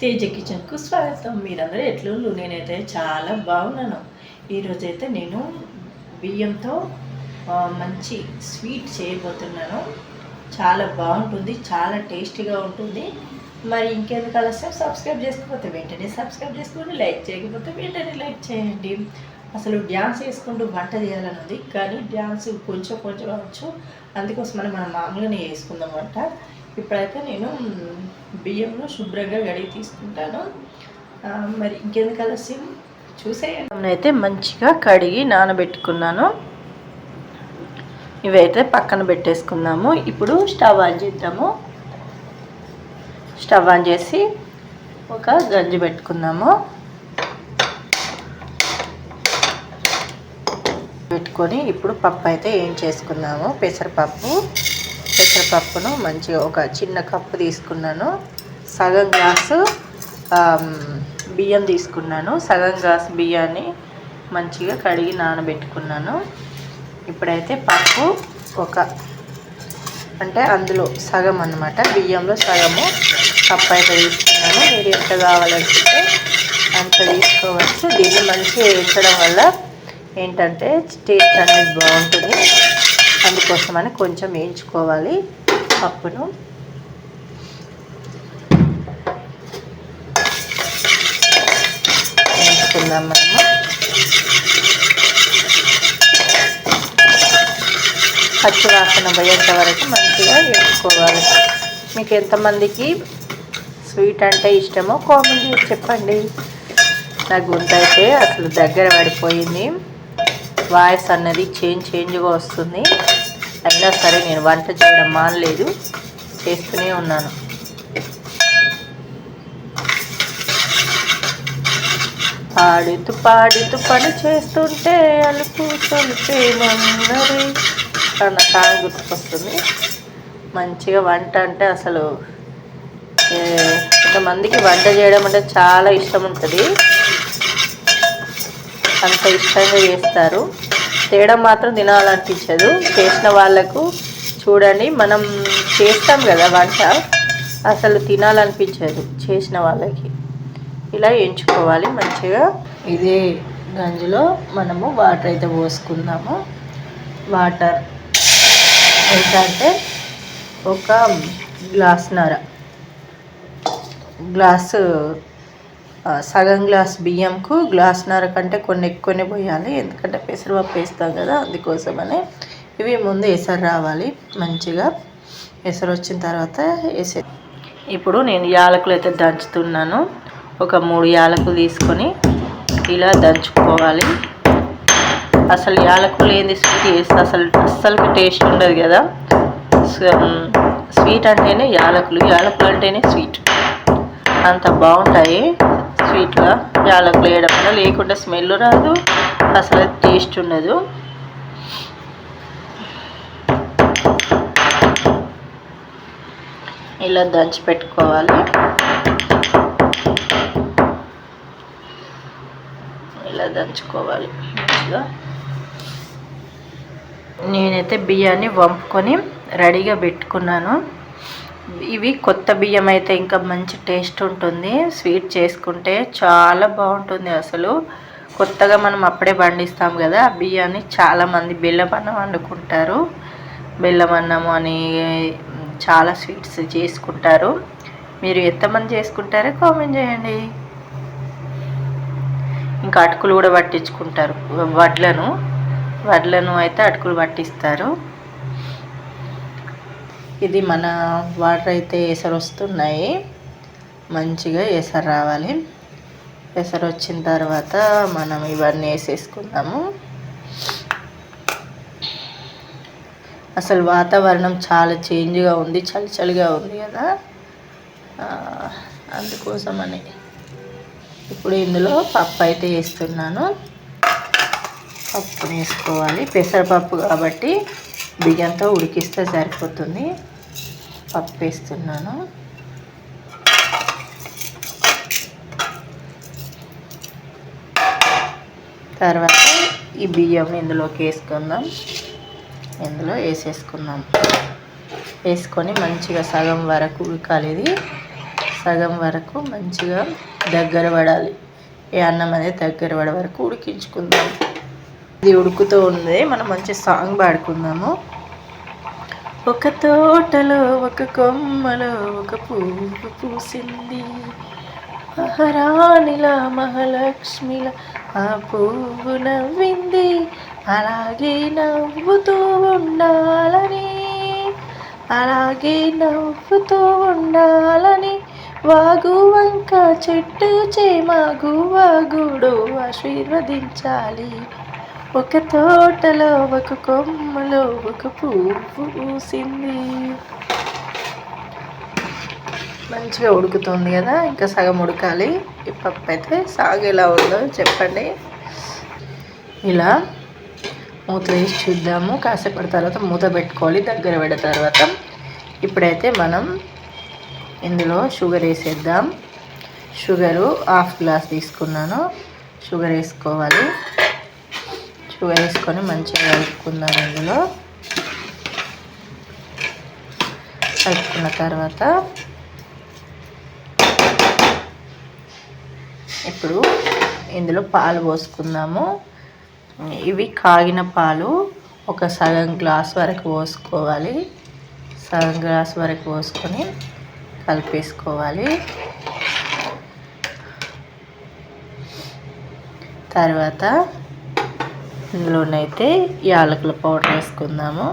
తేజ కిచెన్కు స్వాగతం. మీరందరూ ఎట్లుండు నేనైతే చాలా బాగున్నాను. ఈరోజైతే నేను బియ్యంతో మంచి స్వీట్ చేయబోతున్నాను. చాలా బాగుంటుంది చాలా టేస్టీగా ఉంటుంది. మరి ఇంకెందుకు ఆలస్యం సబ్స్క్రైబ్ చేసుకోకపోతే వెంటనే సబ్స్క్రైబ్ చేసుకోండి లైక్ చేయకపోతే వెంటనే లైక్ చేయండి. అసలు డ్యాన్స్ వేసుకుంటూ వంట చేయాలని ఉంది కానీ డ్యాన్స్ కొంచెం కొంచెం అవచ్చు అందుకోసమని మనం మామూలుగానే వేసుకుందాం వంట. ఇప్పుడైతే నేను బియ్యంలో శుభ్రంగా గడిగి తీసుకుంటాను. మరి ఇంకెందుకు ఆలస్యం? చూసేయండి. అయితే మంచిగా కడిగి నానబెట్టుకున్నాను. ఇవైతే పక్కన పెట్టేసుకుందాము. ఇప్పుడు స్టవ్ ఆన్ చేద్దాము. స్టవ్ ఆన్ చేసి ఒక గంజి పెట్టుకుందాము. పెట్టుకొని ఇప్పుడు పప్పు అయితే ఏం చేసుకుందాము? పెసరపప్పు. పెసరపప్పును మంచిగా ఒక చిన్న కప్పు తీసుకున్నాను. సగం గ్లాసు బియ్యం తీసుకున్నాను. సగం గ్లాస్ బియ్యాన్ని మంచిగా కడిగి నానబెట్టుకున్నాను. ఇప్పుడైతే పప్పు ఒక అంటే అందులో సగం అన్నమాట. బియ్యంలో సగము కప్పు అయితే తీసుకున్నాను. మీరు ఎంత కావాలనుకుంటే అంత తీసుకోవచ్చు. దీన్ని మంచిగా వేయించడం వల్ల ఏంటంటే టేస్ట్ అనేది బాగుంటుంది. అందుకోసమని కొంచెం వేయించుకోవాలి పప్పును. వేయించుకుందాం మనము పచ్చి వాసన పోయేంత వరకు మంచిగా వేసుకోవాలి మీకు ఎంతమందికి స్వీట్ అంటే ఇష్టమో కామెంట్ చేసి చెప్పండి. నా గుంత అయితే అసలు దగ్గర పడిపోయింది. వాయిస్ అన్నది చేంజ్ చేంజ్గా వస్తుంది. అయినా సరే నేను వంట చేయడం మానలేదు. చేస్తూనే ఉన్నాను. పాడుతూ పాడుతూ పని చేస్తుంటే అలుపు తొలిపేమన్నది అన్న సాంగ్ గుర్తుకొస్తుంది. మంచిగా వంట అంటే అసలు కొంతమందికి వంట చేయడం అంటే చాలా ఇష్టం ఉంటుంది. అంత ఇష్టంగా చేస్తారు. చేయడం మాత్రం తినాలనిపించదు. చేసిన వాళ్ళకు చూడండి మనం చేస్తాం కదా వంట అసలు తినాలనిపించదు చేసిన వాళ్ళకి. ఇలా ఎంచుకోవాలి మంచిగా. ఇదే గంజులో మనము వాటర్ అయితే పోసుకుందాము. వాటర్ ఎంత అంటే ఒక గ్లాస్నర గ్లాసు సగం గ్లాస్ బియ్యంకు గ్లాస్న్నర కంటే కొన్ని ఎక్కువనే పోయాలి. ఎందుకంటే పెసరపప్పు వేస్తాం కదా అందుకోసమని ఇవి ముందు ఎసరు రావాలి మంచిగా. ఎసరు వచ్చిన తర్వాత వేసే ఇప్పుడు నేను యాలకులు అయితే దంచుతున్నాను. ఒక మూడు యాలకులు తీసుకొని ఇలా దంచుకోవాలి. అసలు యాలకులు ఏంది? స్వీట్ వేస్తే అసలు అస్సలు టేస్ట్ ఉండదు కదా. స్వీట్ అంటేనే యాలకులు యాలకులు అంటేనే స్వీట్ అంత బాగుంటాయి. స్వీట్గా యాలకులు వేయడం వల్ల లేకుండా స్మెల్ రాదు అసలు టేస్ట్ ఉండదు. ఇలా దంచి పెట్టుకోవాలి. ఇలా దంచుకోవాలి మంచిగా. నేనైతే బియ్యాన్ని వంపుకొని రెడీగా పెట్టుకున్నాను. ఇవి కొత్త బియ్యం అయితే ఇంకా మంచి టేస్ట్ ఉంటుంది. స్వీట్ చేసుకుంటే చాలా బాగుంటుంది అసలు. కొత్తగా మనం అప్పుడే పండిస్తాం కదా ఆ బియ్యాన్ని చాలామంది బెల్లం అన్నం వండుకుంటారు. బెల్లం అన్నము అని చాలా స్వీట్స్ చేసుకుంటారు. మీరు ఎంతమంది చేసుకుంటారో కామెంట్ చేయండి. ఇంకా అటుకులు కూడా పట్టించుకుంటారు వడ్లను. వడ్లను అయితే అటుకులు పట్టిస్తారు. ఇది మన వాటర్ అయితే ఎసరు వస్తున్నాయి. మంచిగా ఎసరు రావాలి. ఎసరు వచ్చిన తర్వాత మనం ఇవన్నీ వేసేసుకుందాము. అసలు వాతావరణం చాలా చేంజ్గా ఉంది చలి చలిగా ఉంది కదా. అందుకోసమని ఇప్పుడు ఇందులో పప్పు అయితే వేస్తున్నాను. పప్పుని వేసుకోవాలి. పెసరపప్పు కాబట్టి బియ్యంతో ఉడికిస్తే సరిపోతుంది. పప్పు వేస్తున్నాను. తర్వాత ఈ బియ్యం ఇందులోకి వేసుకుందాం. ఇందులో వేసేసుకుందాం. వేసుకొని మంచిగా సగం వరకు ఉడకాలి ఇది. సగం వరకు మంచిగా దగ్గర పడాలి. ఈ అన్నం అనేది దగ్గర పడే వరకు ఉడికించుకుందాం. ఇది ఉడుకుతూ ఉంది. మనం మంచి సాంగ్ పాడుకుందాము. ఒక తోటలో ఒక కొమ్మలో ఒక పువ్వు పూసింది. మహారాణిలా మహాలక్ష్మిలా ఆ పువ్వు నవ్వింది. అలాగే నవ్వుతూ ఉండాలని అలాగే నవ్వుతూ ఉండాలని వాగు వంక చెట్టు చేమాగు వాగుడు ఆశీర్వదించాలి. ఒక తోటలో ఒక కొమ్మలో ఒక పువ్వు పూసింది. మంచిగా ఉడుకుతుంది కదా ఇంకా సగం ఉడకాలి. ఈ పప్పు అయితే సాగు ఎలా ఉందో చెప్పండి. ఇలా మూత వేసి చూద్దాము. కాసేపటి తర్వాత మూత పెట్టుకోవాలి దగ్గర పెడిన తర్వాత. ఇప్పుడైతే మనం ఇందులో షుగర్ వేసేద్దాం. షుగరు హాఫ్ గ్లాస్ తీసుకున్నాను. షుగర్ వేసుకోవాలి. షుగర్ వేసుకొని మంచిగా కలుపుకుందాం అందులో కలుపుకున్న తర్వాత ఇప్పుడు ఇందులో పాలు పోసుకుందాము. ఇవి కాగిన పాలు ఒక సగం గ్లాస్ వరకు పోసుకోవాలి. సగం గ్లాస్ వరకు పోసుకొని కలిపేసుకోవాలి. తర్వాత ఇందులోనైతే యాలకుల పౌడర్ వేసుకుందాము.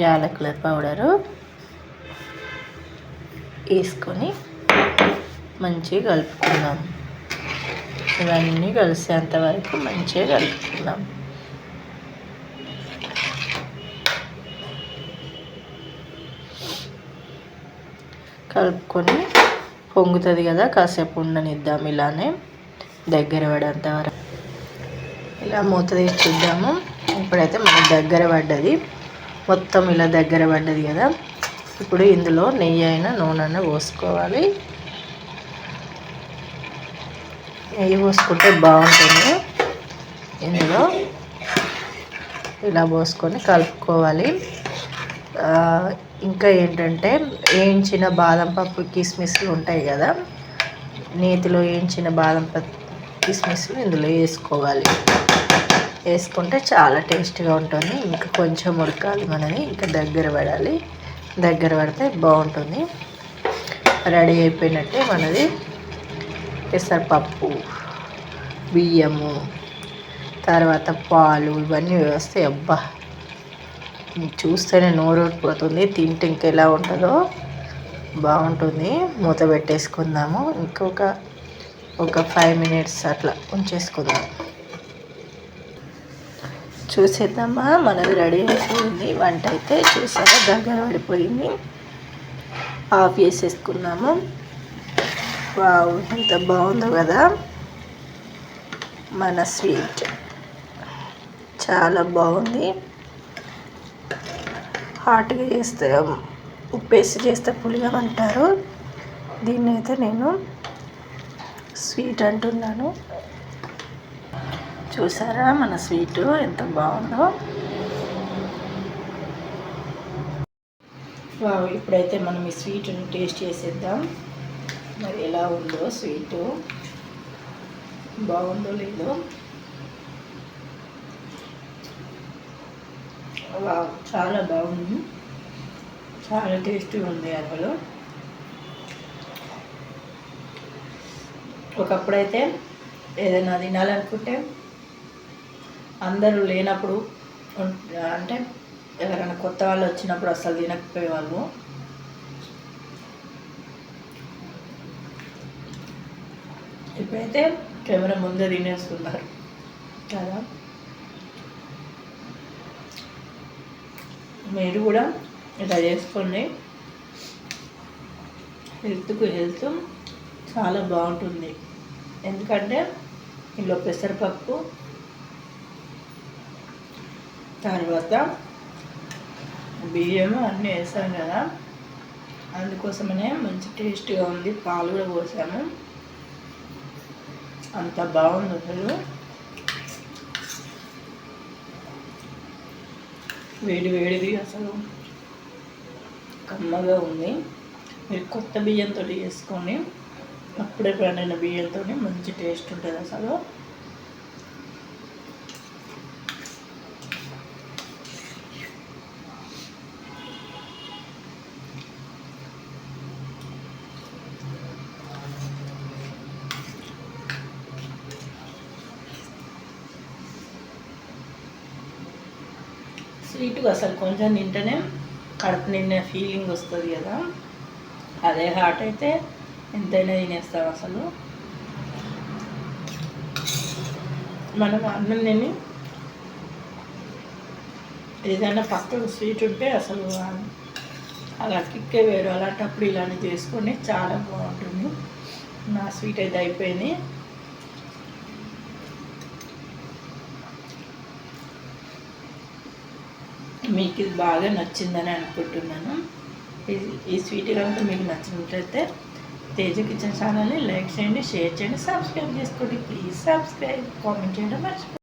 యాలకుల పౌడరు వేసుకొని మంచిగా కలుపుకుందాం. ఇవన్నీ కలిసేంత వరకు మంచిగా కలుపుకుందాం. కలుపుకొని పొంగుతుంది కదా కాసేపు ఉండనిద్దాం ఇలానే. దగ్గర పడేంత వరకు. ఇలా మూత తీసి చూద్దాము. ఇప్పుడైతే మనకు దగ్గర పడ్డది. మొత్తం ఇలా దగ్గర పడ్డది కదా. ఇప్పుడు ఇందులో నెయ్యి అయినా నూనె అయినా పోసుకోవాలి. నెయ్యి పోసుకుంటే బాగుంటుంది. ఇందులో ఇలా పోసుకొని కలుపుకోవాలి. ఇంకా ఏంటంటే వేయించిన బాదం పప్పు కిస్మిస్లు ఉంటాయి కదా. నేతిలో వేయించిన బాదం పప్పు కిస్మిస్లు ఇందులో వేసుకోవాలి. వేసుకుంటే చాలా టేస్ట్గా ఉంటుంది. ఇంకా కొంచెం ఉడకాలి మనని ఇంకా దగ్గర పడాలి. దగ్గర పడితే బాగుంటుంది. రెడీ అయిపోయినట్టే మనది పెసరపప్పు బియ్యము తర్వాత పాలు ఇవన్నీ వేస్తే అబ్బా! చూస్తేనే నోరూడిపోతుంది తింటే ఇంకెలా ఉంటుందో బాగుంటుంది. మూత పెట్టేసుకుందాము. ఇంకొక ఒక ఫైవ్ మినిట్స్ అట్లా ఉంచేసుకుందాం. చూసేద్దామా? మనది రెడీ అయిపోయింది. వంట అయితే చూసారా? దగ్గర పడిపోయింది. ఆఫ్ చేసేసుకున్నాము. వావ్ ఎంత బాగుందో కదా? మన స్వీట్. చాలా బాగుంది. హాట్గా చేస్తే ఉప్పేసి చేస్తే పులిగా అంటారు. దీన్ని అయితే నేను స్వీట్ అంటున్నాను. చూసారా మన స్వీటు ఎంత బాగుందో? వావ్ ఇప్పుడైతే మనం ఈ స్వీట్ని టేస్ట్ చేసేద్దాం. మరి ఎలా ఉందో స్వీటు. బాగుందో లేదో. వావ్ చాలా బాగుంది. చాలా టేస్టీగా ఉంది అసలు. ఒకప్పుడైతే ఏదైనా తినాలనుకుంటే అందరూ లేనప్పుడు అంటే ఎవరైనా కొత్త వాళ్ళు వచ్చినప్పుడు అసలు తినకపోయేవాళ్ళు. ఇప్పుడైతే కెమెరా ముందే తినేస్తున్నారు. కదా? మీరు కూడా ఇలా చేసుకోండి. హెల్త్కు హెల్త్ చాలా బాగుంటుంది. ఎందుకంటే ఇందులో పెసరపప్పు తర్వాత బియ్యము అన్నీ వేసాం కదా. అందుకోసమనే మంచి టేస్ట్గా ఉంది. పాలు కూడా పోసాము. అంత బాగుంది అసలు. వేడి వేడిది అసలు. కమ్మగా ఉంది. మీరు కొత్త బియ్యంతో చేసుకొని అప్పుడే పండిన బియ్యంతో మంచి టేస్ట్ ఉంటుంది అసలు. స్వీట్గా అసలు కొంచెం తింటేనే కడుపు నిండిన ఫీలింగ్ వస్తుంది కదా. అదే హాట్ అయితే ఎంతైనా తినేస్తాం అసలు? మనం అన్నం తిని ఏదైనా పక్కకు స్వీట్ ఉంటే అసలు అలా కిక్కే వేరు. అలాంటప్పుడు ఇలాంటి చేసుకొని చాలా బాగుంటుంది. నా స్వీట్ అయితే అయిపోయింది. మీకు ఇది బాగా నచ్చిందని అనుకుంటున్నాను. ఈ- ఈ స్వీట్ కనుక మీకు నచ్చినట్లయితే తేజ కిచెన్ ఛానల్ని లైక్ చేయండి షేర్ చేయండి సబ్స్క్రైబ్ చేసుకోండి. ప్లీజ్ సబ్స్క్రైబ్ కామెంట్ చేయడం మర్చిపోండి